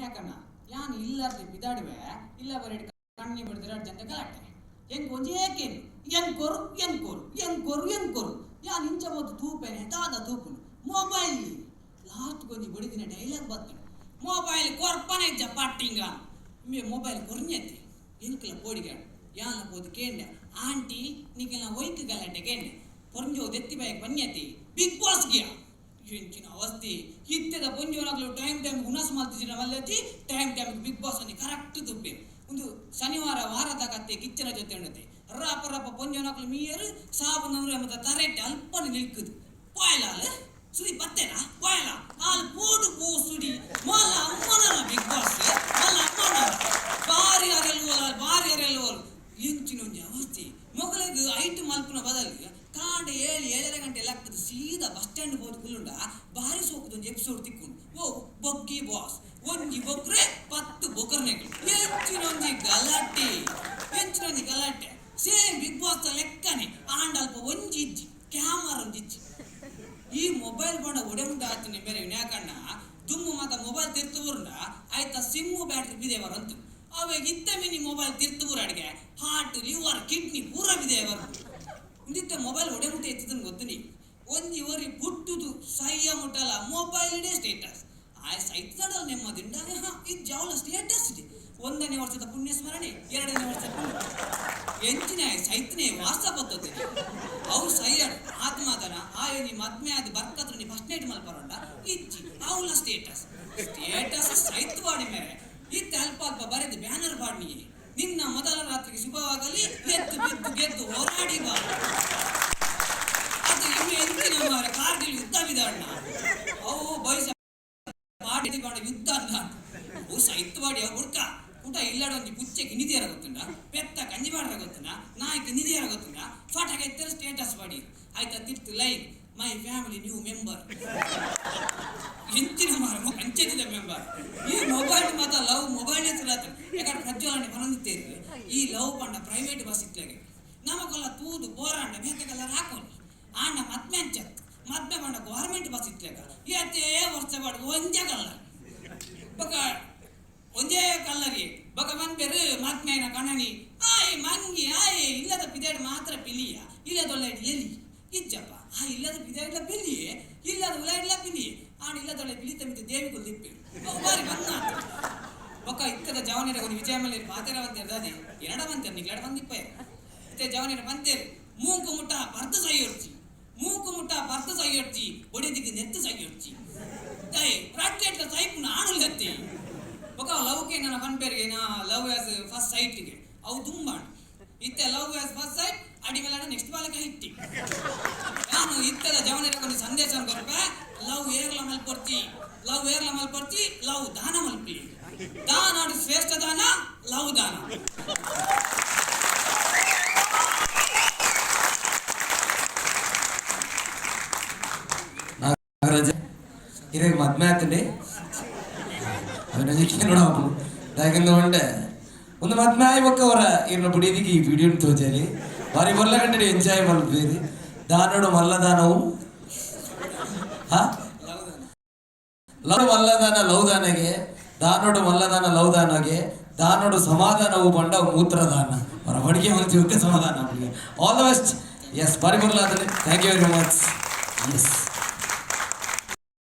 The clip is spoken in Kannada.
ಯಾಕನ್ನ ಯಾನ್ ಇಲ್ಲಾರ್ದೆ ಬಿದಾಡುವೆ ಇಲ್ಲ ಬರೆಡ್ ಕಣ್ಣಿ ಬಿಡ್ದಿರಾಡ್ ಜನ ಗಲಾಟೆ ಹೆಂಗ್ ಒಂಜಿ ಏಕೇನು ಹೆಂಗ್ ಕೊರು ಹೆಂಗ್ ಕೊರು ಹೆಂಗ್ ಕೊರು ಹೆಂಗ್ ಕೊರು ಯಾನ್ ಇಂಚ ಒಂದು ತೂಪೇನೆ ತಾದ ತೂಪುನು ಮೊಬೈಲ್ ಲಾಸ್ಟ್ ಗೊಂಜಿ ಬಿಡಿದಿನ ಡೈಲಾಗ್ ಬರ್ತದೆ ಮೊಬೈಲ್ ಕೊರ್ಪನೆ ಇಜ್ಜ ಪಟ್ಟಿಂಗ ಇಮ್ಮೆ ಮೊಬೈಲ್ ಕೊರ್ನೆತ್ತೆ ಎಂಕಲ ಪೋಡಿಗಾಡು ಯಾನ ಬೋದು ಕೇಂಡ ಆಂಟಿ ನಿಗೆಲ್ಲ ಒಯ್ಕ ಗಲಾಟೆ ಕೇಂಡ ಪೊಂಜೋ ದೆತ್ತಿ ಬೈಕ್ ಬನ್ಯತಿ ಬಿಗ್ ಬಾಸ್ ಗಿಯ ಎಂಚಿನ ಅವಸ್ಥೆ ಇತ್ತೆದ ಪೊಂಜೋನಾಗ್ಲು time time ಹುನಸ್ ಮಾಡ್ತಿದ್ದೀರ ಮಲ್ಲತಿ time time big boss ಅನ್ನಿ ಕರೆಕ್ಟ್ ತುಪ್ಪೆ ಒಂದು ಶನಿವಾರ ವಾರದ ಕತ್ತೆ ಕಿಚ್ಚನ ಜೊತೆ ಉಣ್ಣತೆ ರಪ್ಪ ರಪ್ಪ ಪೊಂಜೋನಾಗ್ಲು ಮೀಯರು ಸಾಬು ನೂರ ಮತ್ತೆ ತರೆಟ್ಟೆ ಅಲ್ಪನ ನಿಲ್ಕುದು ಪಾಯ್ಲಾಲ ಸುದಿ ಬತ್ತೇನಾ ಪಾಯ್ಲ ಆಲ್ ಪೋಡು ಪೋ ಸುಡಿ ಮಲ್ಲ ಅಮ್ಮನ ಬಿಗ್ ಬಾಸ್ ಮಲ್ಲ ಅಮ್ಮನ ಬಾರಿ ಅರೆಲ್ವಲ್ಲ ಬಾರಿ ಅರೆಲ್ವಲ್ಲ ಎಂಚಿನೊಂಜಿ ಅವಸ್ಥೆ ಮೊಗಲಿಗೆ ಐಟ್ ಮಲ್ಪುನ ಬದಲು ಕಾಂಡ ಏಳು ಏಳರ ಗಂಟೆ ಲೆಕ್ಕದ ಸೀದಾ ಬಸ್ ಸ್ಟ್ಯಾಂಡ್ ಹೋದ ಕುಲ್ಲುಂಡ ಬಾರಿ ಸೋಕದೊಂದು ಎಪಿಸೋಡ್ ತಿಕ್ಕೊಂಡು ಓ ಬೊಗ್ಗಿ ಬಾಸ್. ಒಂಜಿ ಬೊಕ್ರೆ, ಪತ್ತು ಬೊಕರ್ನೆಗಳು. ಎಂಚಿನೊಂಜಿ ಗಲಾಟೆ. ಎಂಚಿನೊಂಜಿ ಗಲಾಟೆ. ಸೇಮ್ ಬಿಗ್ ಬಾಸ್ ಲೆಕ್ಕನೆ. ಆಂಡಲ್ಪ ಒಂಜಿ ಇಜ್ಜಿ, ಕ್ಯಾಮರಾ ಈ ಮೊಬೈಲ್ ಬಣ್ಣ ಒಡೆಮುಂಡ ಆಚಿನ ಬೇರೆ ಯಾಕಣ್ಣ ದುಮ್ಮು ಮಾತ ಮೊಬೈಲ್ ತಿರ್ತು ಬರುಂಡ ಆಯ್ತ ಸಿಮ್ಮು ಬ್ಯಾಟ್ರಿ ಬಿದೇವರು ಅಂತ ಅವಾಗ ಇತ್ತ ಮಿನಿ ಮೊಬೈಲ್ ತಿರ್ತು ಅಡಿಗೆ. ಹಾರ್ಟ್, ಲಿವರ್, ಕಿಡ್ನಿ ಪೂರ ಬಿದೇವರು ಇಂದಿತ್ತ ಮೊಬೈಲ್ ಒಡೆಮುಟ್ಟ ಎತ್ತಿದನ್ ಗೊತ್ತು ನೀ ಒಂಜಿ ಒರಿ ಬುಟ್ಟುದು ಸಹ್ಯ ಮುಟ್ಟಲ್ಲ ಮೊಬೈಲ್ ಇಡೇ ಸ್ಟೇಟಸ್. ಆ ಸೈತದಲ್ಲ ಹಾ ಇದು ಜವಲ ಸ್ಟೇಟಸ್ ಒಂದನೇ ವರ್ಷದ ಪುಣ್ಯ ಸ್ಮರಣೆ ಎರಡನೇ ವರ್ಷದ ಪುಣ್ಯ. ಎಂಚಿನ ಸೈತ್ನೇ ವಾಸ ಪದ್ಧತಿ ಅವ್ರು ಸೈಯಡ್ ಆತ್ಮಾದನ ಆಯ ನಿಮ್ಮ ಮದ್ಮೆ ಆದ ಬರ್ಕತ್ರ ನೀವು ಫಸ್ಟ್ ನೈಟ್ ಮಲ್ಪರಂಡ ಇಚ್ಚಿ ಅವಳ ಸ್ಟೇಟಸ್ ಸ್ಟೇಟಸ್ ಸೈತ್ ಬಾಡಿ ಮೇಲೆ ಇತ್ತ ಅಲ್ಪ ಅಲ್ಪ ಬರೆದು ಬ್ಯಾನರ್ ಬಾಡಿ ನಿನ್ನ ಮೊದಲ ರಾತ್ರಿಗೆ ಶುಭವಾಗಲಿ ಬಿದ್ದು ಗೆದ್ದು ಹೋರಾಡಿ ಅವು ಸೈತ್ ಬಾಡಿ ಅವು ಹುಡ್ಕ. ಊಟ ಇಲ್ಲಡ ಒಂದು ಪುಚ್ಚೆಗೆ ನಿಧಿಯರ ಗೊತ್ತುಂಡ ಪೆತ್ತ ಕಂಜಿ ಬಾಡ್ರ ಗೊತ್ತುಂಡ ನಾಯಕ ನಿಧಿಯರ ಗೊತ್ತುಂಡ ಫಾಟಾಗ ಎತ್ತರ ಸ್ಟೇಟಸ್ ಮಾಡಿ. ಆಯ್ತಾ, ತಿರ್ತು like my family new member ಹೆಂಚಿನ ಮಾರ ಪಂಚಾಯತಿದ ಮೆಂಬರ್ ಈ ಮೊಬೈಲ್ ಮಾತ ಲವ್ ಮೊಬೈಲ್ ಹೆಸರು ಯಾಕಂದ್ರೆ ಪ್ರಜ್ವಲನೆ ಬಂದಿತ್ತೇರಿ ಈ ಲವ್ ಪಂಡ ಪ್ರೈವೇಟ್ ಬಸ್ ಇತ್ತಗೆ ನಮಗೆಲ್ಲ ತೂದು, ಬೋರಾಂಡ ಬೇಕೆಲ್ಲ ಹಾಕೋನಿ ಗೌರ್ಮೆಂಟ್ ಬಸ್ ಇತ್ತಲಾಗ ಎತ್ತೇ ವರ್ಷ ಬಾಡಿಗೆ ಒಂದೇ ಕಲ್ಲ ಬಕ ಒಂದೇ ಕಲ್ಲರಿ ಬಕ ಬಂದ್ಬೇರು ಮದ್ಮೆನ ಕಣನಿ ಆಯ್ ಮಂಗಿ ಆಯ್ ಇಲ್ಲದ ಪಿದಾಡ್ ಮಾತ್ರ ಪಿಲಿಯ ಇಲ್ಲದೊಳ್ಳ ಎಲಿ ಇಜ್ಜಪ್ಪ ಆ ಇಲ್ಲದ ಪಿದಾಡ್ಲ ಪಿಲಿ ಇಲ್ಲದ ಉಲಾಡ್ಲ ಪಿಲಿ ಆಣ ಇಲ್ಲದೊಳ್ಳೆ ಪಿಲಿ ತಮ್ಮಿದ ದೇವಿ ಕೊಲ್ಲಿಪ್ಪಿ ಬಾರಿ ಬಂದ ಬೊಕ್ಕ ಇತ್ತದ ಜವನಿರ ಒಂದು ವಿಜಯಮಲ್ಲಿ ಪಾತೆರ ಬಂದಿರ ಅದೇ ಎರಡ ಬಂತಿರ ನಿಗ್ಲಾಡ ಬಂದಿಪ್ಪ ಇತ್ತೆ ಜವನಿರ ಬಂತೇರು ಮೂಕು ಮುಟ್ಟ ಪರ್ತ ಸೈಯೊಡ್ಚಿ ಮೂಕು ಮುಟ್ಟ ಪರ್ತ ಸೈಯೊಡ್ಚಿ ಒಡೆದಿಗೆ ನೆತ್ತು ಸೈಯೊಡ್ಚಿ ದೈ ರಾಕೆಟ್ಲ ಸೈಪುನ ಆಣುಲ್ಲತ್ತಿ ఒక లవ్కి ನನ್ನ ಕನ್ಪೇರಿಗೆ ನಾ ಲವ್ ಆಸ್ ಫಸ್ಟ್ ಸೈಟ್ಗೆ ಅವು ತುಂಬ ಇತ್ತೆ ಲವ್ ಆಸ್ ಫಸ್ಟ್ ಸೈಟ್ ಅಡಿ ಮೇಲೆ ನೆಕ್ಸ್ಟ್ ಬಾಲಕ್ಕೆ ಹಿಟ್ಟಿ ನಾನು ಇತ್ತದ ಜವನಿರ ಒಂದು ಸಂದೇಶ ಕೊರಪೆ ಲವ್ ಏರ್ಲ ಮಲ್ಪೊರ್ತಿ ಲವ್ ಏರ್ಲ ಮಲ್ಪೊರ್ತಿ ಲವ್ ದಾನ ಮಲ್ಪಿ ದಾನ ಅದು ಶ್ರೇಷ್ಠ ದಾನ ಲವ್ ದಾನ മത്മയത്തിൻ്റെ അഭിനയിക്കാനോട് ആവുള്ളൂ ഇതാക്കുന്നതുകൊണ്ട് ഒന്ന് മത്മായമൊക്കെ ഒറ ഇരുന്ന പിടിയതിക്ക് ഈ വീഡിയോ തോച്ചാല് వారి వల్ల కంటే ఎంజాయ్ వాళ్ళ పేరు దానుడు మల్లదానవు. లవ్ మల్లదాన లౌదానగే దానుడు మల్లదాన లౌదానగే దానుడు సమాధానవు పండ మూత్రదాన. మరి అప్పటికే మంచి ఒక్క సమాధానం. ఆల్ ద బెస్ట్ ఎస్ పరిపూర్ణ thank you very much yes